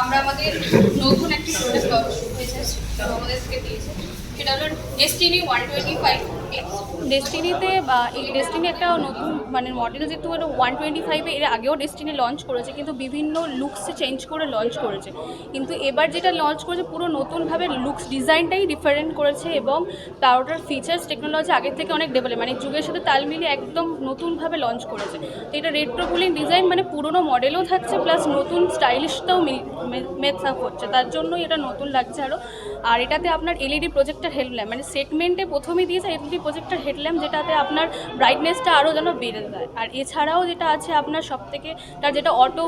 আমরা আমাদের নতুন একটি প্রোডাক্ট লঞ্চ হয়েছে আমাদেরকে দিয়েছে। সেটা হলো এসটিনি ওয়ান টোয়েন্টি ফাইভ ডেস্টিনিতে বা এই ডেস্টিনি একটা নতুন মানে মডেল যেহেতু এটা ওয়ান টোয়েন্টি ফাইভে এর আগেও ডেস্টিনি লঞ্চ করেছে, কিন্তু বিভিন্ন লুকস চেঞ্জ করে লঞ্চ করেছে। কিন্তু এবার যেটা লঞ্চ করেছে, পুরো নতুনভাবে লুকস ডিজাইনটাই ডিফারেন্ট করেছে এবং তার ওটার ফিচার্স টেকনোলজি আগের থেকে অনেক ডেভেলপ মানে যুগের সাথে তাল মিলিয়ে একদম নতুনভাবে লঞ্চ করেছে। তো এটা রেট্রো কুলিং ডিজাইন মানে পুরনো মডেলও থাকছে প্লাস নতুন স্টাইলিশটাও মেথ আপ হচ্ছে। তার জন্য এটা নতুন লাগছে আরও আর এটাতে আপনার এলইডি প্রজেক্টার হেডল্যাম্প মানে সেগমেন্টে প্রথমেই দিয়েছে এলইডি প্রজেক্টার হেডল্যাম্প যেটাতে আপনার ব্রাইটনেসটা আরও যেন বেড়ে যায়। আর এছাড়াও যেটা আছে আপনার সব থেকে তার যেটা অটো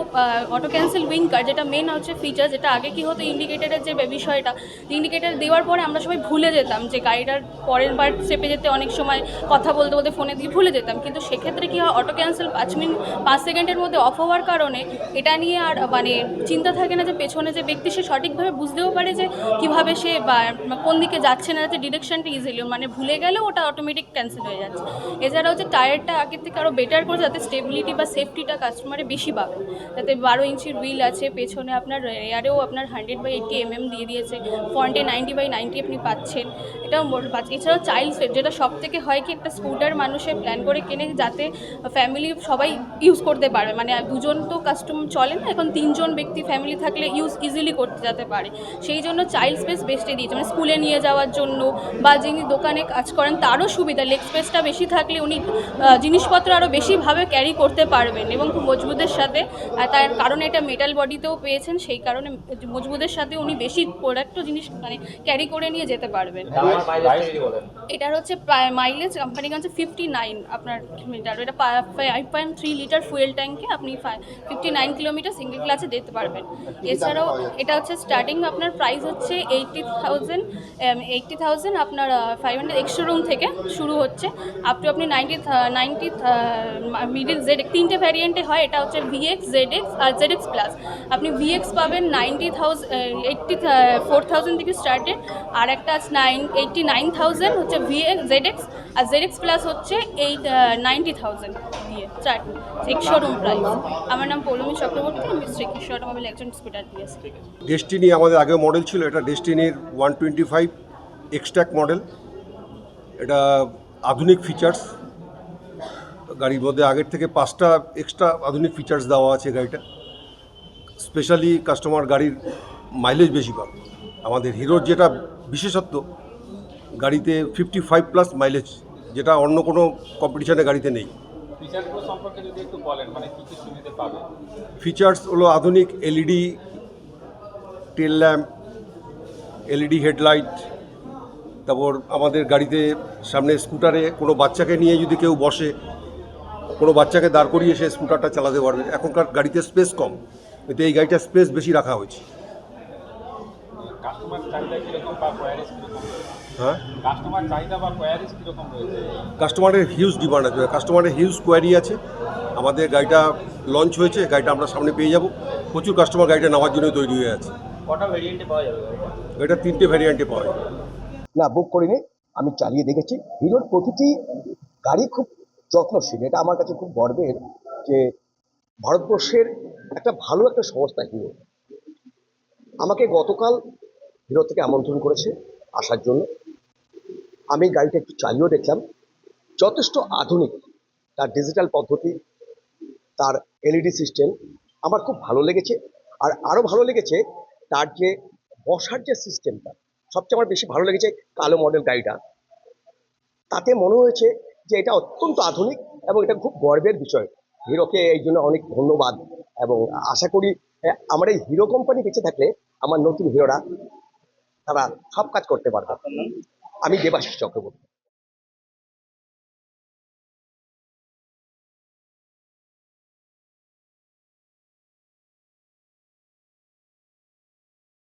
অটো ক্যান্সেল উইঙ্কার যেটা মেন হচ্ছে ফিচার যেটা আগে কি হতো ইন্ডিকেটারের যে বিষয়টা ইন্ডিকেটার দেওয়ার পরে আমরা সবাই ভুলে যেতাম যে গাড়িটার পরের বার চেপে যেতে অনেক সময় কথা বলতে বলতে ফোনে দিয়ে ভুলে যেতাম। কিন্তু সেক্ষেত্রে কী হয় অটো ক্যান্সেল পাঁচ মিনিট পাঁচ সেকেন্ডের মধ্যে অফ হওয়ার কারণে এটা নিয়ে আর মানে চিন্তা থাকে না যে পেছনে যে ব্যক্তি সে সঠিকভাবে বুঝতেও পারে যে কীভাবে সে বা, কোন দিকে যাচ্ছে না যাচ্ছে ডিরেকশনটা ইজিলি মানে ভুলে গেলেও ওটা অটোমেটিক ক্যান্সেল হয়ে যাচ্ছে। এছাড়া হচ্ছে টায়ারটা আগের থেকে আরও বেটার করে যাতে স্টেবিলিটি বা সেফটিটা কাস্টমারে বেশি পাবে। যাতে বারো ইঞ্চির হুইল আছে, পেছনে আপনার এয়ারেও আপনার hundred by eighty M M দিয়ে দিয়েছে ফ্রন্টে নাইনটি বাই নাইনটি আপনি পাচ্ছেন। এটাও পাচ্ছেন এছাড়াও চাইল্ড সেট যেটা সব থেকে হয় কি একটা স্কুটার মানুষের প্ল্যান করে কেনে যাতে ফ্যামিলি সবাই ইউজ করতে পারবে মানে দুজন তো কাস্টম চলে না, এখন তিনজন ব্যক্তি ফ্যামিলি থাকলে ইউজ ইজিলি করতে যেতে পারে। সেই জন্য চাইল্ড স্পেস বেস্টে দিয়েছে। মানে স্কুলে নিয়ে যাওয়ার জন্য বা যিনি দোকানে কাজ করেন তারও সুবিধা লেগ স্পেসটা বেশি থাকলে উনি জিনিসপত্র আরও বেশিভাবে ক্যারি করতে পারবেন এবং খুব মজবুতের সাথে তার কারণে এটা মেটাল বডিতেও পেয়েছেন সেই কারণে মজবুতের সাথে উনি বেশি প্রোডাক্টও জিনিস মানে ক্যারি করে নিয়ে যেতে পারবেন। এটার হচ্ছে মাইলেজ কোম্পানি হচ্ছে ফিফটি নাইন আপনার মিটার এটা five point three litre fuel ট্যাঙ্কে আপনি ফিফটি নাইন কিলোমিটার সিঙ্গেল ক্লাসে যেতে পারবেন। এছাড়াও এটা হচ্ছে স্টার্টিং আপনার প্রাইস হচ্ছে এইটটি থাউজেন্ড এইটটি থাউজেন্ড আপনার ফাইভ হান্ড্রেড এক্সট্রা রুম থেকে শুরু হচ্ছে। আপ টু আপনি নাইনটি নাইনটি মিডিল জেড তিনটে ভ্যারিয়েন্টে হয়, এটা হচ্ছে ভিএক্স জেড এক্স আর জেড এক্স প্লাস আপনি ভিএক্স পাবেন ninety thousand eighty four thousand থেকে স্টার্টেড আর একটা আছে নাইন এইটটি নাইন থাউজেন্ড হচ্ছে ভিএক্স জেড এক্স আর জেড এক্স প্লাস হচ্ছে এইট নাইনটি থাউজেন্ড দিয়ে চার শোরুম প্রাইস আমার নাম পৌলমী চক্রবর্তী, আমি শ্রীকৃষ্ণ অটোমোবাইল একজন স্কুটার দিয়েছি ডেস্টিনি আমাদের আগে মডেল ছিল, এটা ডেস্টিনির one twenty five Xtec model এটা আধুনিক ফিচার্স গাড়ির মধ্যে আগের থেকে পাঁচটা এক্সট্রা আধুনিক ফিচার্স দেওয়া আছে গাড়িটা। স্পেশালি কাস্টমার গাড়ির মাইলেজ বেশি পাবে। আমাদের হিরোর যেটা বিশেষত্ব গাড়িতে ফিফটি ফাইভ প্লাস মাইলেজ যেটা অন্য কোনো কম্পিটিশনে গাড়িতে নেই। বলেন মানে ফিচার্স হলো আধুনিক LED tail lamp LED headlight তারপর আমাদের গাড়িতে সামনে স্কুটারে কোনো বাচ্চাকে নিয়ে যদি কেউ বসে কোনো বাচ্চাকে দাঁড় করিয়ে সে স্কুটারটা চালাতে পারবে। এখনকার গাড়িতে স্পেস কম কিন্তু এই গাড়িটা স্পেস বেশি রাখা হয়েছে। হ্যাঁ? কাস্টমারের হিউজ ডিমান্ড আছে। কাস্টমারের হিউজ কোয়ারি আছে। আমাদের গাড়িটা লঞ্চ হয়েছে গাড়িটা আমরা সামনে পেয়ে যাব। প্রচুর কাস্টমার গাড়িটা নেওয়ার জন্য তৈরি হয়ে আছে। কটা ভেরিয়েন্টে পাওয়া যাবে গাড়িটা? তিনটে ভ্যারিয়েন্টে পাওয়া যায় না বুক করিনি, আমি চালিয়ে দেখেছি। হিরোর প্রতিটি গাড়ি খুব যত্নশীল। এটা আমার কাছে খুব গর্বের যে ভারতবর্ষের একটা ভালো একটা সংস্থা হিরো। আমাকে গতকাল হিরো থেকে আমন্ত্রণ করেছে আসার জন্য। আমি গাড়িটা একটু চালিয়েও দেখলাম। যথেষ্ট আধুনিক, তার ডিজিটাল পদ্ধতি, তার এলইডি সিস্টেম আমার খুব ভালো লেগেছে। আর আরও ভালো লেগেছে, তার যে বসার যে সিস্টেমটা সবচেয়ে আমার বেশি ভালো লেগেছে কালো মডেল গাড়িটা। তাতে মনে হয়েছে যে এটা অত্যন্ত আধুনিক এবং এটা খুব গর্বের বিষয়। হিরোকে এই জন্য অনেক ধন্যবাদ এবং আশা করি আমার এই হিরো কোম্পানি বেঁচে থাকলে আমার নতুন হিরোরা তারা সব কাজ করতে পারবে। আমি দেবাশিস চক্রবর্তী।